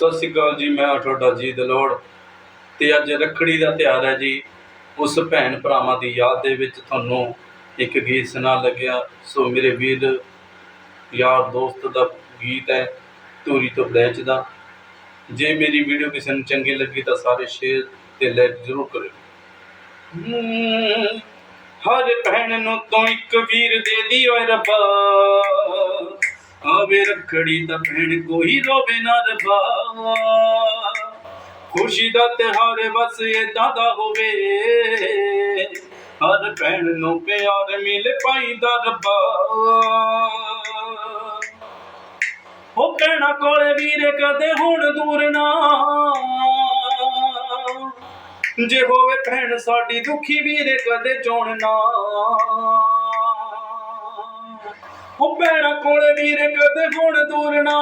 ਸਤਿ ਸ਼੍ਰੀ ਅਕਾਲ ਜੀ, ਮੈਂ ਹਾਂ ਤੁਹਾਡਾ ਜੀ ਦਲੋੜ ਤੇ ਅੱਜ ਰੱਖੜੀ ਦਾ ਤਿਉਹਾਰ ਹੈ ਜੀ। ਉਸ ਭੈਣ ਭਰਾਵਾਂ ਦੀ ਯਾਦ ਦੇ ਵਿੱਚ ਤੁਹਾਨੂੰ ਇੱਕ ਗੀਤ ਸੁਣਾ ਲੱਗਿਆ। ਸੋ ਮੇਰੇ ਵੀਰ, ਯਾਰ ਦੋਸਤ ਦਾ ਗੀਤ ਹੈ, ਧੂਰੀ ਤੋਂ ਬਲੈਚ ਦਾ। ਜੇ ਮੇਰੀ ਵੀਡੀਓ ਕਿਸੇ ਨੂੰ ਚੰਗੀ ਲੱਗੀ ਤਾਂ ਸਾਰੇ ਸ਼ੇਅਰ ਤੇ ਲਾਈਕ ਜ਼ਰੂਰ ਕਰਿਓ। ਹਰ ਭੈਣ ਨੂੰ ਤੋਂ ਇੱਕ ਵੀਰ ਦੇ ਦੀ ਓਏ ਰੱਬਾ। ਆਵੇ ਰੱਖੜੀ ਦਾ ਭੈਣ ਕੋਈ ਰੋਵੇ ਨਾ ਰੱਬਾ। ਖੁਸ਼ੀ ਦਾ ਤਿਹਾਰ ਬਸ ਏਦਾਂ ਦਾ ਹੋਵੇ। ਹਰ ਭੈਣ ਨੂੰ ਪਿਆਰ ਮਿਲ ਪਾਈਦਾ ਰੱਬਾ। ਉਹ ਕਹਿਣਾ ਕੋਲੇ ਵੀਰੇ ਕਦੇ ਹੁਣ ਦੂਰ ਨਾ। ਜੇ ਹੋਵੇ ਭੈਣ ਸਾਡੀ ਦੁਖੀ ਵੀਰੇ ਕਦੇ ਚੋਣ ਨਾ। ਉਹ ਭੈਣਾ ਕੋਲੇ ਵੀਰੇ ਕਦੇ ਹੁਣ ਦੂਰ ਨਾ।